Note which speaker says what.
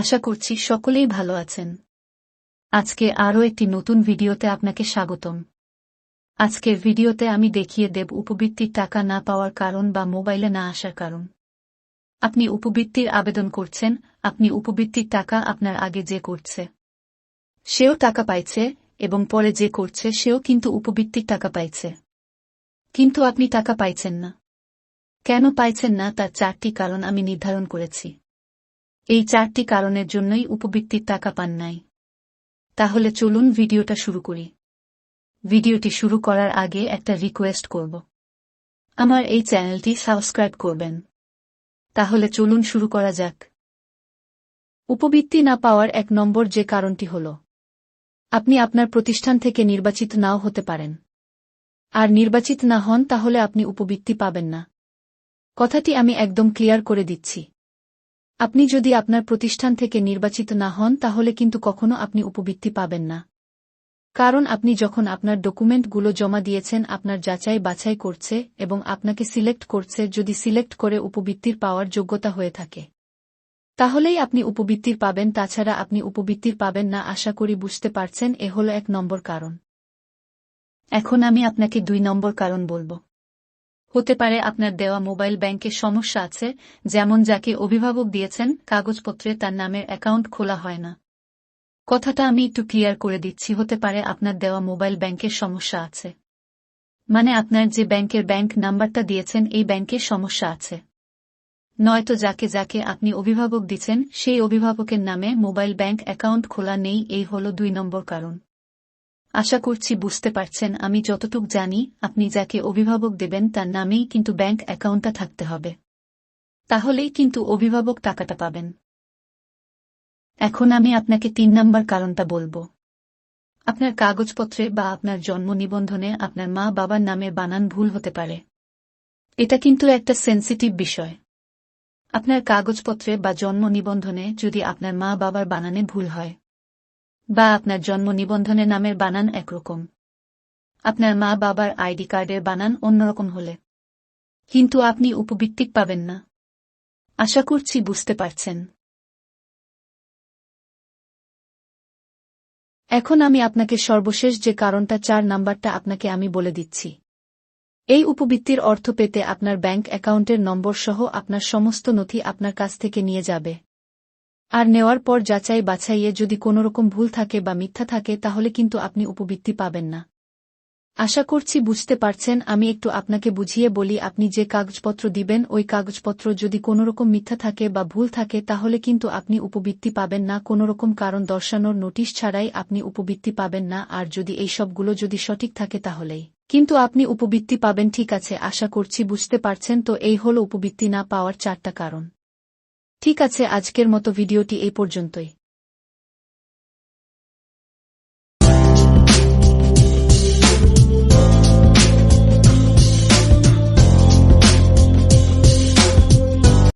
Speaker 1: আশা করছি সকলেই ভালো আছেন। আজকে আরও একটি নতুন ভিডিওতে আপনাকে স্বাগতম। আজকের ভিডিওতে আমি দেখিয়ে দেব উপবৃত্তির টাকা না পাওয়ার কারণ বা মোবাইলে না আসার কারণ। আপনি উপবৃত্তির আবেদন করছেন, আপনি উপবৃত্তির টাকা আপনার আগে যে করছে, সেও টাকা পাইছে, এবং পরে যে করছে, সেও কিন্তু উপবৃত্তির টাকা পাইছে। কিন্তু আপনি টাকা পাইছেন না। কেন পাইছেন না, তার চারটি কারণ আমি নির্ধারণ করেছি। এই চারটি কারণের জন্যই উপবৃত্তির টাকা পান নাই। তাহলে চলুন ভিডিওটা শুরু করি। ভিডিওটি শুরু করার আগে একটা রিকোয়েস্ট করব। আমার এই চ্যানেলটি সাবস্ক্রাইব করবেন। তাহলে চলুন শুরু করা যাক। উপবৃত্তি না পাওয়ার এক নম্বর যে কারণটি হল, আপনি আপনার প্রতিষ্ঠান থেকে নির্বাচিত নাও হতে পারেন। আর নির্বাচিত না হন তাহলে আপনি উপবৃত্তি পাবেন না। কথাটি আমি একদম ক্লিয়ার করে দিচ্ছি। আপনি যদি আপনার প্রতিষ্ঠান থেকে নির্বাচিত না হন, তাহলে কিন্তু কখনো আপনি উপবৃত্তি পাবেন না। কারণ আপনি যখন আপনার ডকুমেন্টগুলো জমা দিয়েছেন, আপনার যাচাই বাছাই করছে এবং আপনাকে সিলেক্ট করছে, যদি সিলেক্ট করে উপবৃত্তির পাওয়ার যোগ্যতা হয়ে থাকে। তাহলেই আপনি উপবৃত্তির পাবেন, তাছাড়া আপনি উপবৃত্তির পাবেন না, আশা করি বুঝতে পারছেন, এ হল এক নম্বর কারণ। এখন আমি আপনাকে দুই নম্বর কারণ বলব। হতে পারে আপনার দেওয়া মোবাইল ব্যাংকের সমস্যা আছে, যেমন যাকে অভিভাবক দিয়েছেন, কাগজপত্রে তার নামের অ্যাকাউন্ট খোলা হয় না। কথাটা আমি একটু ক্লিয়ার করে দিচ্ছি, হতে পারে আপনার দেওয়া মোবাইল ব্যাংকের সমস্যা আছে। মানে আপনার যে ব্যাংকের ব্যাংক নাম্বারটা দিয়েছেন, এই ব্যাংকের সমস্যা আছে। নয়তো যাকে যাকে আপনি অভিভাবক দিচ্ছেন, সেই অভিভাবকের নামে মোবাইল ব্যাংক অ্যাকাউন্ট খোলা নেই, এই হল দুই নম্বর কারণ। আশা করছি বুঝতে পারছেন, আমি যতটুক জানি, আপনি যাকে অভিভাবক দেবেন তার নামেই কিন্তু ব্যাংক অ্যাকাউন্টটা থাকতে হবে। তাহলেই কিন্তু অভিভাবক টাকাটা পাবেন। এখন আমি আপনাকে তিন নম্বর কারণটা বলব। আপনার কাগজপত্রে বা আপনার জন্ম নিবন্ধনে আপনার মা বাবার নামে বানান ভুল হতে পারে। এটা কিন্তু একটা সেন্সিটিভ বিষয়। আপনার কাগজপত্রে বা জন্ম নিবন্ধনে যদি আপনার মা বাবার বানানে ভুল হয় বা আপনার জন্ম নিবন্ধনে নামের বানান একরকম। আপনার মা বাবার আইডি কার্ডের বানান অন্যরকম হলে। কিন্তু আপনি উপবৃত্তিক পাবেন না। আশা করছি বুঝতে পারছেন। এখন আমি আপনাকে সর্বশেষ যে কারণটা চার নাম্বারটা আপনাকে আমি বলে দিচ্ছি। এই উপবৃত্তির অর্থ পেতে আপনার ব্যাংক অ্যাকাউন্টের নম্বর সহ আপনার সমস্ত নথি আপনার কাছ থেকে নিয়ে যাবে। আর নেওয়ার পর যাচাই বাছাইয়ে যদি কোনোরকম ভুল থাকে বা মিথ্যা থাকে, তাহলে কিন্তু আপনি উপবৃত্তি পাবেন না। আশা করছি বুঝতে পারছেন, আমি একটু আপনাকে বুঝিয়ে বলি, আপনি যে কাগজপত্র দিবেন, ওই কাগজপত্র যদি কোনোরকম মিথ্যা থাকে বা ভুল থাকে, তাহলে কিন্তু আপনি উপবৃত্তি পাবেন না। কোনোরকম কারণ দর্শানোর নোটিশ ছাড়াই আপনি উপবৃত্তি পাবেন না, আর যদি এই সবগুলো যদি সঠিক থাকে তাহলেই। কিন্তু আপনি উপবৃত্তি পাবেন, ঠিক আছে, আশা করছি বুঝতে পারছেন, তো এই হল উপবৃত্তি না পাওয়ার চারটা কারণ। ঠিক আছে আজকের মতো ভিডিওটি এই পর্যন্তই।